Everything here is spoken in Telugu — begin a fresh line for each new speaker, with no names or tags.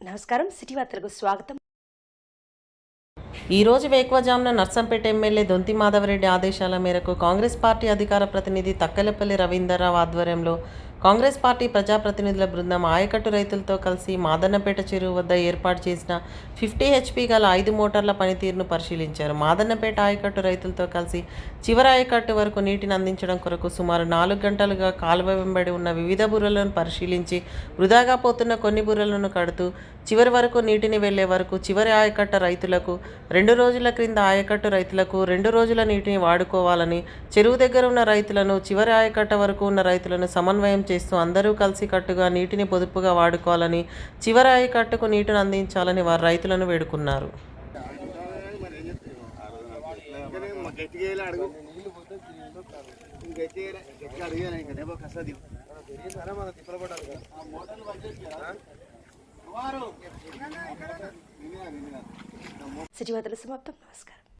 నమస్కారం. సిటీ వార్తలకు స్వాగతం.
ఈ రోజు వేకువజామున నర్సంపేట ఎమ్మెల్యే దొంతి మాధవరెడ్డి ఆదేశాల మేరకు కాంగ్రెస్ పార్టీ అధికార ప్రతినిధి తక్కలపల్లి రవీందర్రావు ఆధ్వర్యంలో కాంగ్రెస్ పార్టీ ప్రజాప్రతినిధుల బృందం ఆయకట్టు రైతులతో కలిసి మాదన్నపేట చెరువు వద్ద ఏర్పాటు చేసిన ఫిఫ్టీ హెచ్పి గల ఐదు మోటార్ల పనితీరును పరిశీలించారు. మాదన్నపేట ఆయకట్టు రైతులతో కలిసి చివరి ఆయకట్టు వరకు నీటిని అందించడం కొరకు సుమారు నాలుగు గంటలుగా కాలువ వెంబడి ఉన్న వివిధ బుర్రలను పరిశీలించి వృధాగా పోతున్న కొన్ని బుర్రలను కడుతూ చివరి వరకు నీటిని వెళ్ళే వరకు చివరి ఆయకట్ట రైతులకు రెండు రోజుల క్రింద ఆయకట్టు రైతులకు రెండు రోజుల నీటిని వాడుకోవాలని చెరువు దగ్గర ఉన్న రైతులను చివరి ఆయకట్ట వరకు ఉన్న రైతులను సమన్వయం చేస్తూ అందరూ కలిసి కట్టుగా నీటిని పొదుపుగా వాడుకోవాలని చివరి కట్టుకు నీటిని అందించాలని వారు రైతులను వేడుకున్నారు.
సమాప్తం. నమస్కారం.